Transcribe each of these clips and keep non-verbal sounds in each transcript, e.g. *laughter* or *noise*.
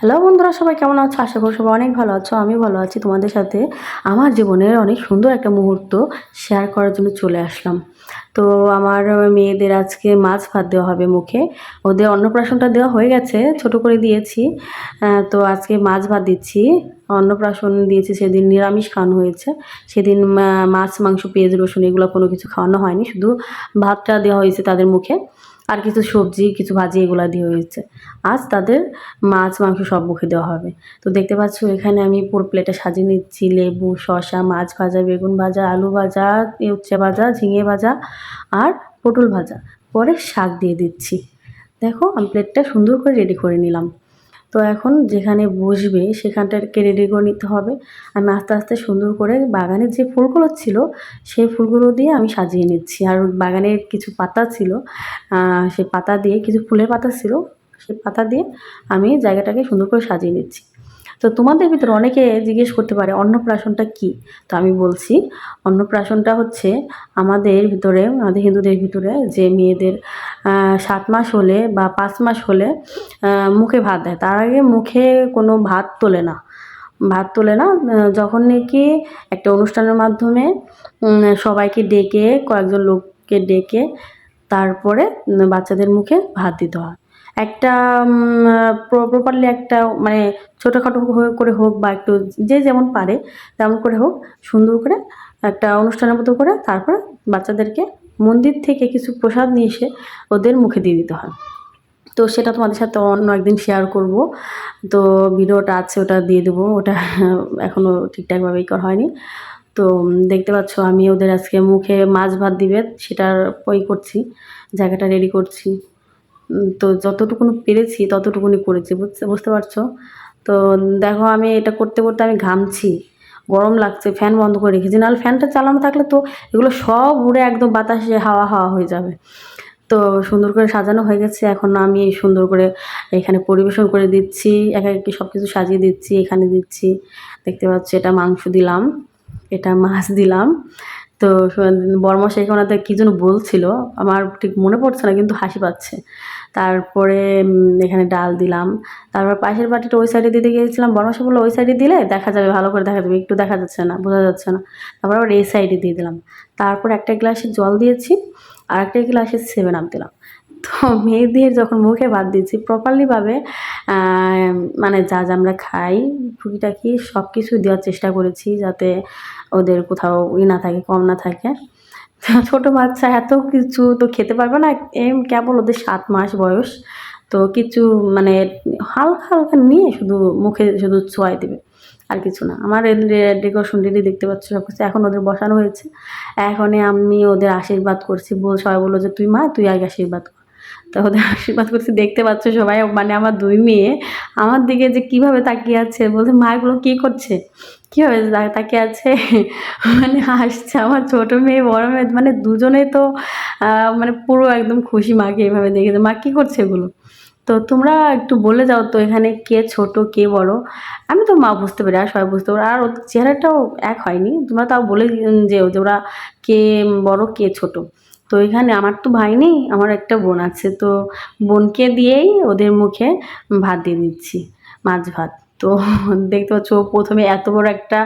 Hello বন্ধুরা, সবাই কেমন আছো? আশা করি সবাই অনেক ভালো আছো আমি ভালো আছি। তোমাদের সাথে আমার জীবনের অনেক সুন্দর একটা মুহূর্ত শেয়ার করার জন্য চলে আসলাম। তো আমার মেয়েদের আজকে মাছ ভাত দেওয়া হবে মুখে। ওদের অন্নপ্রাশনটা দেওয়া হয়ে গেছে, ছোট করে দিয়েছি। তো আজকে মাছ ভাত দিচ্ছি। অন্নপ্রাশন দিয়েছি, সেদিন নিরামিষ খাওয়ানো হয়েছে। সেদিন মাছ, মাংস, পেঁয়াজ, রসুন এগুলো কোনো কিছু খাওয়ানো হয়নি। শুধু ভাতটা দেওয়া হয়েছে তাদের মুখে। আর কিছু সবজি, কিছু ভাজি এগুলো দিয়ে হয়েছে। আজ তাদের মাছ, মাংস সব মুখে দেওয়া হবে। তো দেখতে পাচ্ছ, এখানে আমি পুরো প্লেটে সাজিয়ে নিচ্ছি। লেবু শশা মাছ ভাজা, বেগুন ভাজা, আলু ভাজা উচ্ছে ভাজা, ঝিঙে ভাজা আর পটল ভাজা। পরে শাক দিয়ে দিচ্ছি। দেখো, আমি প্লেটটা সুন্দর করে রেডি করে নিলাম। তো এখন যেখানে বসবে সেখানটাকে রেডি করে নিতে হবে। আমি আস্তে আস্তে সুন্দর করে বাগানের যে ফুলগুলো ছিল, সেই ফুলগুলো দিয়ে আমি সাজিয়ে নিচ্ছি। আর বাগানের কিছু পাতা ছিল সেই পাতা দিয়ে, কিছু ফুলের পাতা ছিল, সেই পাতা দিয়ে আমি জায়গাটাকে সুন্দর করে সাজিয়ে নিচ্ছি। তো তোমাদের ভিতরে অনেকে জিজ্ঞেস করতে পারে, অন্নপ্রাশনটা কি? তো আমি বলছি, অন্নপ্রাশনটা হচ্ছে আমাদের ভিতরে, আমাদের হিন্দুদের ভিতরে যে মেয়েদের সাত মাস হলে বা পাঁচ মাস হলে মুখে ভাত দেয়। তার আগে মুখে কোনো ভাত তোলে না। ভাত তোলে না যখন নাকি একটা অনুষ্ঠানের মাধ্যমে সবাইকে ডেকে, কয়েকজন লোককে ডেকে তারপরে বাচ্চাদের মুখে ভাত দিতে হয়। একটা প্রপারলি একটা মানে ছোটোখাটো করে হোক বা একটু যে যেমন পারে তেমন করে হোক, সুন্দর করে একটা অনুষ্ঠানের মতো করে তারপরে বাচ্চাদেরকে মন্দির থেকে কিছু প্রসাদ নিয়ে এসে ওদের মুখে দিয়ে দিতে হয়। তো সেটা তোমাদের সাথে অন্য একদিন শেয়ার করব। তো ভিডিওটা আছে, ওটা দিয়ে দেবো। ওটা *laughs* এখনও ঠিকঠাকভাবেই করা হয়নি। তো দেখতে পাচ্ছ আমি ওদের আজকে মুখে মাছ ভাত দিবে, সেটার ওই করছি, জায়গাটা রেডি করছি। তো যতটুকুনি পেরেছি, ততটুকুনি করেছি বুঝতে বুঝতে পারছ? তো দেখো, আমি এটা করতে করতে আমি ঘামছি। গরম লাগছে, ফ্যান বন্ধ করে রেখেছি। নাহলে ফ্যানটা চালানো থাকলে তো এগুলো সব উড়ে একদম বাতাসে হাওয়া হাওয়া হয়ে যাবে। তো সুন্দর করে সাজানো হয়ে গেছে। এখন আমি সুন্দর করে এখানে পরিবেশন করে দিচ্ছি। এক একে সব কিছু সাজিয়ে দিচ্ছি, এখানে দিচ্ছি। দেখতে পাচ্ছি, এটা মাংস দিলাম, এটা মাছ দিলাম। তো বর্মশাই ওনাদের কী যেন বলছিল, আমার ঠিক মনে পড়ছে না, কিন্তু হাসি পাচ্ছে। তারপরে এখানে ডাল দিলাম। তারপর পাশের বাটিটা ওই সাইডে দিতে গিয়েছিলাম। বলল ওই সাইডে দিলে দেখা যাবে, ভালো করে দেখা যাবে। একটু দেখা যাচ্ছে না, বোঝা যাচ্ছে না। তারপর আবার এই সাইডে দিয়ে দিলাম। তারপর একটা গ্লাসে জল দিয়েছি আর একটা গ্লাসে সেভেন আপ দিলাম। তো মেয়েদের যখন মুখে ভাত দিচ্ছি প্রপারলিভাবে মানে যা যা আমরা খাই, টুকিটাকি সব কিছু দেওয়ার চেষ্টা করেছি যাতে ওদের কোথাও ই না থাকে, কম না থাকে। *laughs* ছোটো বাচ্চা, এত কিছু তো খেতে পারবে না। এম, কেবল ওদের সাত মাস বয়স। তো কিছু মানে হালকা হালকা নিয়ে শুধু মুখে শুধু ছোঁয়াই দেবে, আর কিছু না। আমার ডেকোরেশন রেডি দেখতে পাচ্ছ সব কিছু এখন ওদের বসানো হয়েছে। এখনই আমি ওদের আশীর্বাদ করছি। বল, সবাই বলল যে, তুই মা, তুই আগে আশীর্বাদ কর। তো ওদের *laughs* আশীর্বাদ করছি, দেখতে পাচ্ছ সবাই মানে আমার দুই মেয়ে। আমার দিকে যে কীভাবে তাকিয়ে আছে, বলছে মাগুলো কী করছে? কীভাবে তাকিয়ে আছে? *laughs* মানে হাসছে আমার ছোটো মেয়ে, বড় মেয়ে মানে দুজনেই তো মানে পুরো একদম খুশি মাকে এভাবে দেখেছে মা, কী করছে এগুলো? তো তোমরা একটু বলে যাও তো এখানে কে ছোট, কে বড়। আমি তো মা বুঝতে পারি, আর সবাই বুঝতে পারি আর ওদের চেহারাটাও এক হয়নি। তোমরা তাও বলে যে ওরা কে বড়, কে ছোট। তো এখানে আমার তো ভাই নেই, আমার একটা বোন আছে। তো বোনকে দিয়েই ওদের মুখে ভাত দিয়ে দিচ্ছি, মাছ ভাত। তো দেখতে পাচ্ছ প্রথমে এত বড় একটা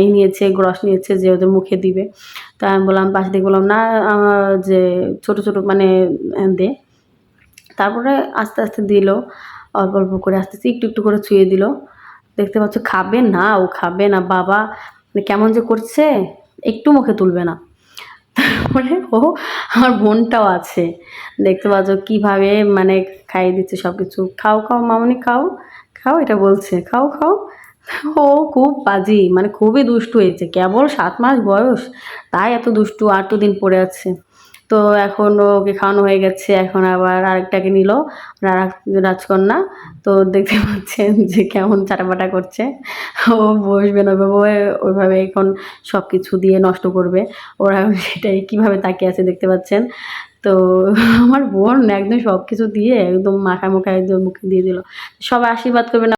এই নিয়েছে, গ্রস নিয়েছে যে ওদের মুখে দিবে। তা আমি বললাম, পাশে থেকে বললাম, না যে ছোট ছোট মানে দে। তারপরে আস্তে আস্তে দিল, অল্প অল্প করে আস্তে আস্তে একটু একটু করে ছুঁয়ে দিল। দেখতে পাচ্ছ, খাবে না, ও খাবে না। বাবা মানে কেমন যে করছে, একটু মুখে তুলবে না। তারপরে ও আমার বোনটাও আছে। দেখতে পাচ্ছ কীভাবে মানে খাইয়ে দিচ্ছে সব কিছু খাও খাও, মামনি, খাও খাও, এটা বলছে। খাও খাও। ও খুব বাজি মানে খুবই দুষ্টু হয়েছে। কেবল সাত মাস বয়স, তাই এত দুষ্টু আট দিন পড়ে আছে। তো এখন ওকে খাওয়ানো হয়ে গেছে, এখন আবার আরেকটাকে নিল রাজকন্যা। তো দেখতে পাচ্ছেন যে কেমন চাটাপাটা করছে। ও বসবে না, ওইভাবে ওইভাবে এখন সব কিছু দিয়ে নষ্ট করবে। ওরা সেটাই কীভাবে তাকিয়ে আছে দেখতে পাচ্ছেন। তো আমার বোন একদম সব কিছু দিয়ে একদম মাখা মুখা একদম মুখে দিয়ে দিল। সবাই আশীর্বাদ করবে না